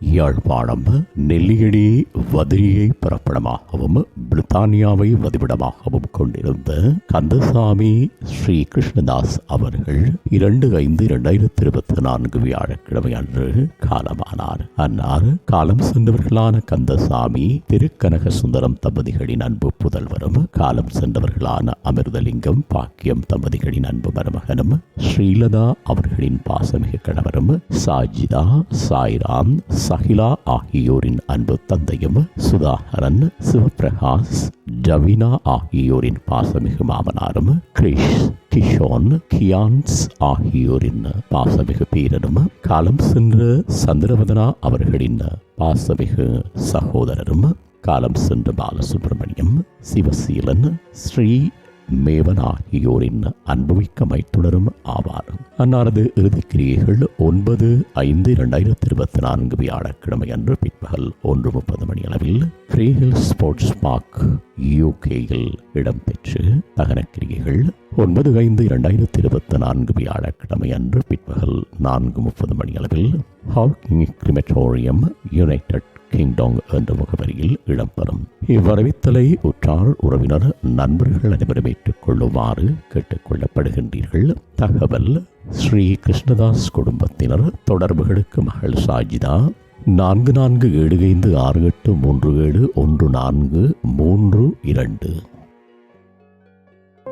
யாழ்ப்பாணம் நெல்லியடி வதிரியை பிறப்பிடமாகவும் பிரித்தானியாவை வதிவிடமாகவும் கொண்டிருந்த கந்தசாமி ஸ்ரீ கிருஷ்ணதாஸ் அவர்கள் இரண்டு ஐந்து இரண்டாயிரத்தி இருபத்தி நான்கு வியாழக்கிழமை அன்று காலமானார். அன்னார் காலம் சென்றவர்களான கந்தசாமி திருக்கனக சுந்தரம் தம்பதிகளின் அன்பு புதல்வரும் காலம் சென்றவர்களான அமிர்தலிங்கம் பாக்கியம் தம்பதிகளின் அன்பு மருமகனும் ஸ்ரீலதா அவர்களின் பாசமிகு கணவரும் சாஜிதா சாய்ராம் சஹிலா ஆகியோரின் அன்பு தந்தையும் சுதாகரன் சிவபிரகாஷ் ஜவினா ஆகியோரின் பாசமிகு மாமனாரும் கிரிஷ் கிஷோன் கியான்ஸ் ஆகியோரின் பாசமிகு பேரனும் காலம் சென்ற சந்திரவதனா அவர்களின் பாசமிகு சகோதரரும் காலம் சென்ற பாலசுப்ரமணியம் சிவசீலன் ஸ்ரீ மேவன் ஆகியோரின் அன்புமிக்க மைத்துணரும் ஆவார். அன்னாரது இறுதிக்கிரியைகள் ஒன்பது ஐந்து இரண்டாயிரத்தி இருபத்தி நான்கு வியாழக்கிழமை அன்று பிற்பகல் ஒன்று முப்பது மணி அளவில் ஃப்ரீஹில் ஸ்போர்ட்ஸ் பார்க் யூகேயில் இடம்பெற்று தகனக்கிரியைகள் ஒன்பது ஐந்து இரண்டாயிரத்தி இருபத்தி நான்கு வியாழக்கிழமை அன்று பிற்பகல் நான்கு முப்பது மணி அளவில் ஹாக்கிங் கிரிமெட்டோரியம் யுனைடெட் கிங்டாங் என்ற முகவரியில் இடம்பெறும். இவ்வரவித்தலை உற்றார் உறவினர் நண்பர்கள் அனைவரும் ஏற்றுக்கொள்ளுமாறு கேட்டுக்கொள்ளப்படுகின்றீர்கள். தகவல் ஸ்ரீ கிருஷ்ணதாஸ் குடும்பத்தினர் தொடர்புகளுக்கு மகள் சாஜிதா நான்கு நான்கு ஏழு ஐந்து ஆறு எட்டு மூன்று ஏழு ஒன்று நான்கு மூன்று இரண்டு.